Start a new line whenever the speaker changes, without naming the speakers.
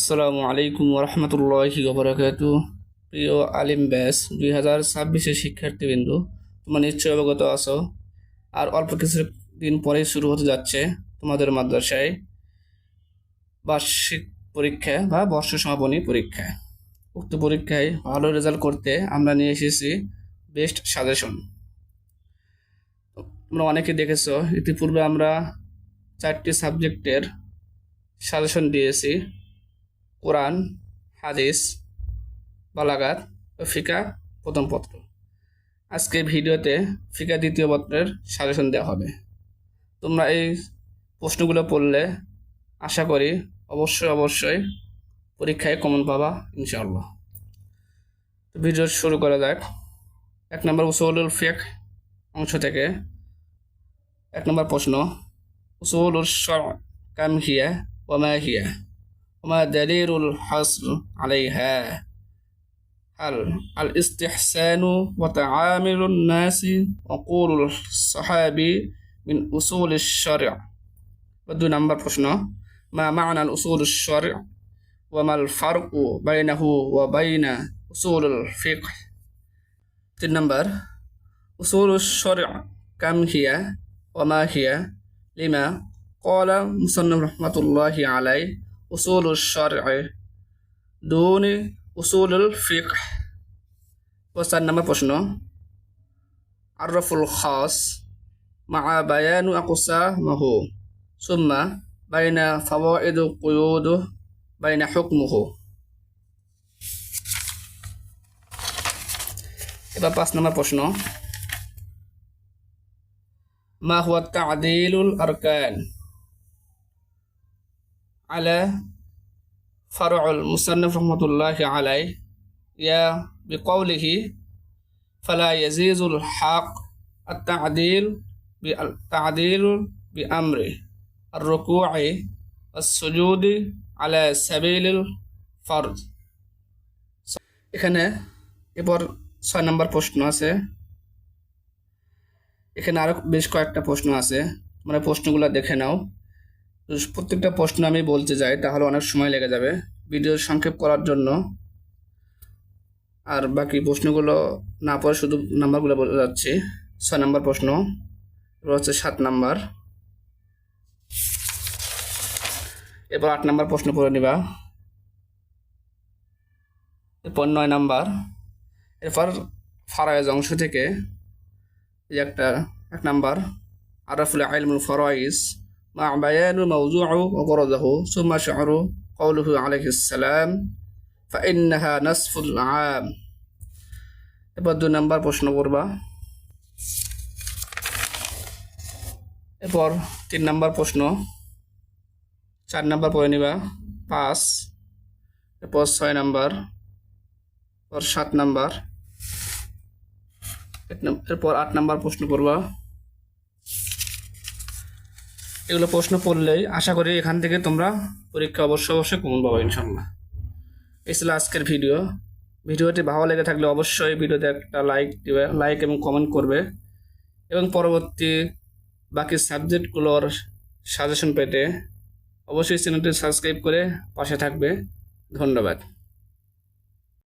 আসসালামু আলাইকুম রহমতুল্লাহি ওবরাকাতু। প্রিয় আলিম ব্যাস, দুই হাজার ছাব্বিশের শিক্ষার্থীবৃন্দ, তোমরা নিশ্চয় অবগত আছো। আর অল্প কিছু দিন পরেই শুরু হতে যাচ্ছে তোমাদের মাদ্রাসায় বার্ষিক পরীক্ষা বা বর্ষ সমাপনী পরীক্ষা। উক্ত পরীক্ষায় ভালো রেজাল্ট করতে আমরা নিয়ে এসেছি বেস্ট সাজেশন। তোমরা অনেকে দেখেছ, ইতিপূর্বে আমরা চারটি সাবজেক্টের সাজেশন দিয়েছি। কোরআন, হাদিস, বালাগাত ও ফিকা প্রথম পত্র। আজকে ভিডিওতে ফিকা দ্বিতীয় পত্রের সাজেশন দেওয়া হবে। তোমরা এই প্রশ্নগুলো পড়লে আশা করি অবশ্যই অবশ্যই পরীক্ষায় কমন পাবা, ইনশাআল্লাহ। তো ভিডিও শুরু করা যাক। এক নম্বর, উসৌলুল ফেক অংশ থেকে এক নম্বর প্রশ্ন উসৌলুল কাম হিয়া ওমা হিয়া? وما دليل الحصر عليها؟ هل الاستحسان وتعامل الناس؟ وقول الصحابي من أصول الشرع. بدو نمبر بشنا ما معنى الأصول الشرع؟ وما الفرق بينه وبين أصول الفقه؟ نمبر. أصول الشرع كم هي؟ وما هي؟ لما؟ قال مصنف رحمة الله عليه. أصول الشرع دون أصول الفقه وسن نمبر প্রশ্ন عرف الخاص مع بيان أقسامه ثم بين فوائد قيوده بين حكمه এবার পাঁচ নম্বর প্রশ্ন ما هو التعديل الأركان على فرع المصنف رحمة الله عليه يا بقوله فلا يزيز الحق التعديل بالتعديل بأمره الركوع والسجود على سبيل الفرض এখানে এরপর ছয় নম্বর প্রশ্ন আছে এখানে আরো বেশ কয়েকটা প্রশ্ন আছে মানে প্রশ্নগুলো দেখে নাও তো প্রত্যেকটা প্রশ্ন আমি বলতে যাই তাহলে অনেক সময় লেগে যাবে। ভিডিও সংক্ষেপ করার জন্য। আর বাকি প্রশ্নগুলো না পড়ে শুধু নাম্বারগুলো বলে যাচ্ছি। ছয় নাম্বার প্রশ্ন, এবার হচ্ছে সাত নাম্বার। এরপর আট নাম্বার প্রশ্ন পড়ে নিবা। এরপর নয় নাম্বার। এরপর ফারায়েজ অংশ থেকে একটা, এক নাম্বার। আরফুল আলমুল ফরাইজ مع بيان موضوع وغرضه ثم شعر قوله عليه السلام فإنها نصف العام এবার দুই নাম্বার প্রশ্ন করবা এরপর তিন নাম্বার প্রশ্ন চার নাম্বার পড়ে নিবা পাঁচ এরপর ছয় নাম্বার এরপর সাত নাম্বার এরপর আট নাম্বার প্রশ্ন করবা এগুলো প্রশ্ন পড়লেই আশা করি এখান থেকে তোমরা পরীক্ষা অবশ্যই অবশ্যই কমন পাবো ইনশাল্লাহ এই ছিল আজকের ভিডিও। ভিডিওটি ভালো লেগে থাকলে অবশ্যই ভিডিওতে একটা লাইক দিবে, লাইক এবং কমেন্ট করবে। এবং পরবর্তী বাকি সাবজেক্টগুলোর সাজেশন পেতে অবশ্যই চ্যানেলটি সাবস্ক্রাইব করে পাশে থাকবে। ধন্যবাদ।